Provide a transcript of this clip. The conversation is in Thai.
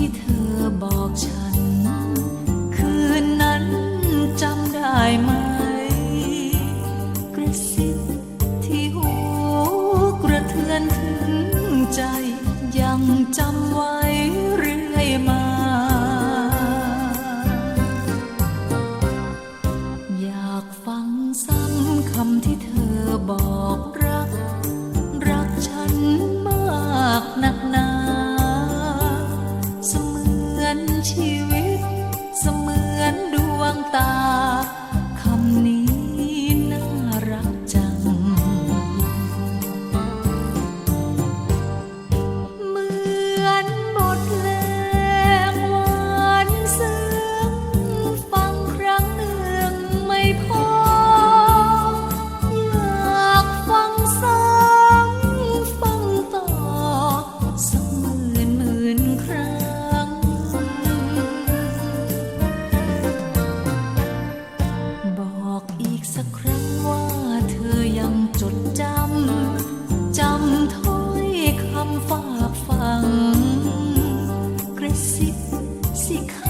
ที่เธอบอกฉัน คืนนั้นจำได้ไหม กระซิบที่หูกระเทือนถึงใจยังจำไว้ สักครั้งว่าเธอยังจดจำ จำถ้อยคำฝากฟัง กระซิบสิคะ